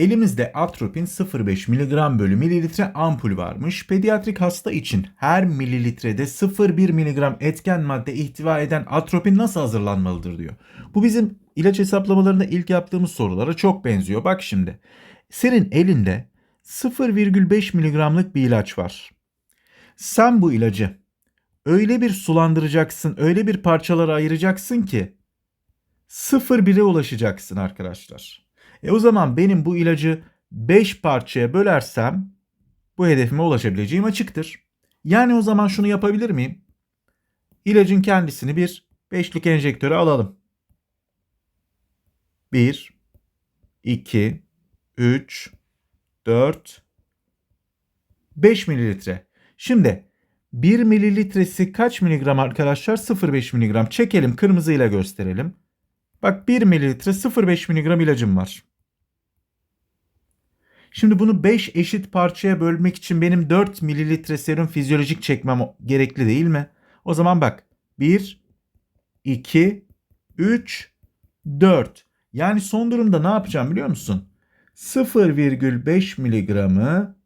Elimizde atropin 0,5 mg bölü mililitre ampul varmış. Pediatrik hasta için her mililitrede 0,1 mg etken madde ihtiva eden atropin nasıl hazırlanmalıdır diyor. Bu bizim ilaç hesaplamalarında ilk yaptığımız sorulara çok benziyor. Bak şimdi. Senin elinde 0,5 mg'lık bir ilaç var. Sen bu ilacı öyle bir sulandıracaksın, öyle bir parçalara ayıracaksın ki 0,1'e ulaşacaksın arkadaşlar. E o zaman benim bu ilacı 5 parçaya bölersem bu hedefime ulaşabileceğim açıktır. Yani o zaman şunu yapabilir miyim? İlacın kendisini bir beşlik enjektöre alalım. 1, 2, 3, 4, 5 mililitre. Şimdi 1 mililitresi kaç miligram arkadaşlar? 0,5 miligram. Çekelim kırmızıyla gösterelim. Bak 1 mililitre 0,5 miligram ilacım var. Şimdi bunu 5 eşit parçaya bölmek için benim 4 mililitre serum fizyolojik çekmem gerekli değil mi? O zaman bak 1, 2, 3, 4. Yani son durumda ne yapacağım biliyor musun? 0,5 miligramı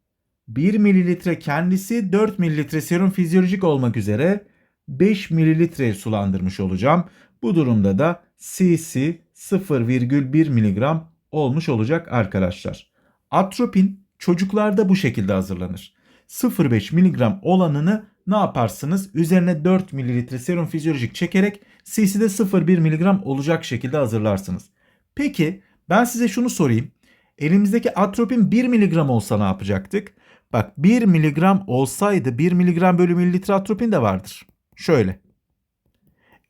1 mililitre kendisi 4 mililitre serum fizyolojik olmak üzere 5 mililitre sulandırmış olacağım. Bu durumda da cc 0,1 miligram olmuş olacak arkadaşlar. Atropin çocuklarda bu şekilde hazırlanır. 0,5 miligram olanını ne yaparsınız? Üzerine 4 mililitre serum fizyolojik çekerek cc'de 0,1 miligram olacak şekilde hazırlarsınız. Peki ben size şunu sorayım. Elimizdeki atropin 1 miligram olsa ne yapacaktık? Bak 1 miligram olsaydı 1 miligram bölü mililitre atropin de vardır. Şöyle.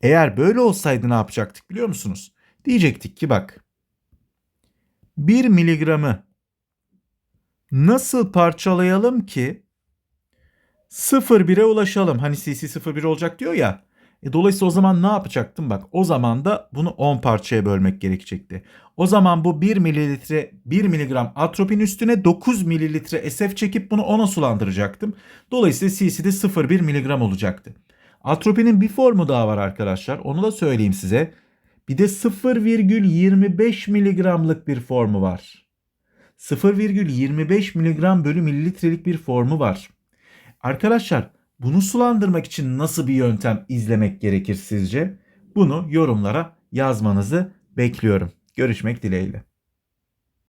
Eğer böyle olsaydı ne yapacaktık biliyor musunuz? Diyecektik ki bak 1 miligramı nasıl parçalayalım ki 0,1'e ulaşalım. Hani cc 0,1 olacak diyor ya. E dolayısıyla o zaman ne yapacaktım? Bak o zaman da bunu 10 parçaya bölmek gerekecekti. O zaman bu 1 mililitre 1 miligram atropin üstüne 9 mililitre SF çekip bunu 10'a sulandıracaktım. Dolayısıyla cc'de 0,1 miligram olacaktı. Atropinin bir formu daha var arkadaşlar. Onu da söyleyeyim size. Bir de 0,25 miligramlık bir formu var. 0,25 miligram bölü mililitrelik bir formu var. Arkadaşlar bunu sulandırmak için nasıl bir yöntem izlemek gerekir sizce? Bunu yorumlara yazmanızı bekliyorum. Görüşmek dileğiyle.